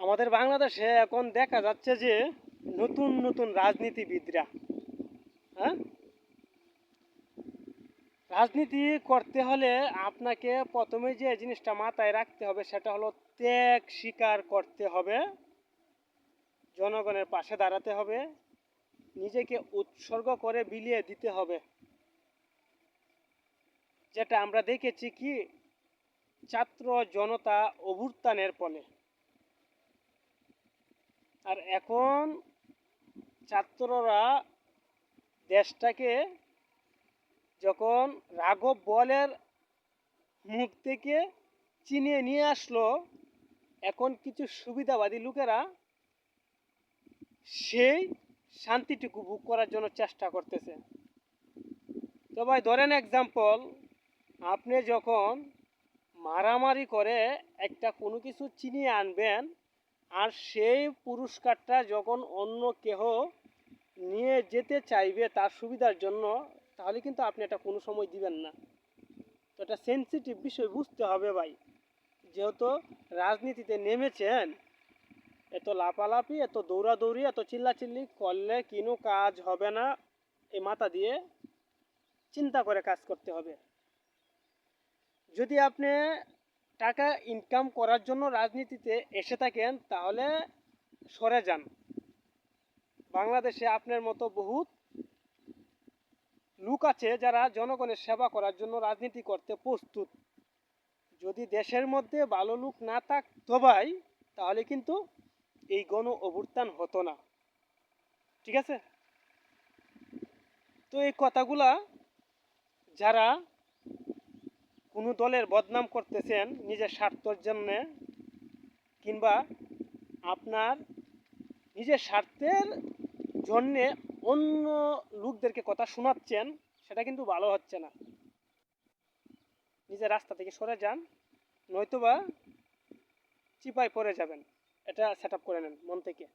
আমাদের বাংলাদেশে এখন দেখা যাচ্ছে যে নতুন নতুন রাজনীতিবিদরা হ্যাঁ? রাজনীতি করতে হলে আপনাকে প্রথমে যে জিনিসটা মাথায় রাখতে হবে সেটা হলো ত্যাগ স্বীকার করতে হবে, জনগণের পাশে দাঁড়াতে হবে, নিজেকে উৎসর্গ করে বিলিয়ে দিতে হবে। যেটা আমরা দেখেছি কি, ছাত্র জনতা অভ্যুত্থানের ফলে। আর এখন ছাত্ররা দেশটাকে যখন রাঘব বলের মুখ থেকে চিনিয়ে নিয়ে আসলো, এখন কিছু সুবিধাবাদী লোকেরা সেই শান্তিটুকু ভোগ করার জন্য চেষ্টা করতেছে। তো ভাই, ধরেন এক্সাম্পল আপনি যখন মারামারি করে একটা কোনো কিছু চিনিয়ে আনবেন আর সেই পুরস্কারটা যখন অন্য কেহ নিয়ে যেতে চাইবে তার সুবিধার জন্য, তাহলে কিন্তু আপনি এটা কোনো সময় দিবেন না। তো এটা সেন্সিটিভ বিষয়, বুঝতে হবে ভাই। যেহেতু রাজনীতিতে নেমেছেন, এত লাপালাপি এত দৌড়াদৌড়ি, এত চিল্লাচিল্লি করলে কিনো কাজ হবে না এই মাথা দিয়ে। চিন্তা করে কাজ করতে হবে। যদি আপনি টাকা ইনকাম করার জন্য রাজনীতিতে এসে থাকেন, তাহলে সরে যান। বাংলাদেশে আপনার মতো বহুত লোক আছে যারা জনগণের সেবা করার জন্য রাজনীতি করতে প্রস্তুত। যদি দেশের মধ্যে ভালো লোক না থাকতো ভাই, তাহলে কিন্তু এই গণ অভ্যুত্থান হতো না। ঠিক আছে? তো এই কথাগুলা যারা কোনো দলের বদনাম করতেছেন নিজের স্বার্থর জন্যে, কিংবা আপনার নিজের স্বার্থের জন্যে অন্য লোকদেরকে কথা শোনাচ্ছেন, সেটা কিন্তু ভালো হচ্ছে না। নিজের রাস্তা থেকে সরে যান, নয়তোবা চিপায় পড়ে যাবেন। এটা সেট করে নেন মন থেকে।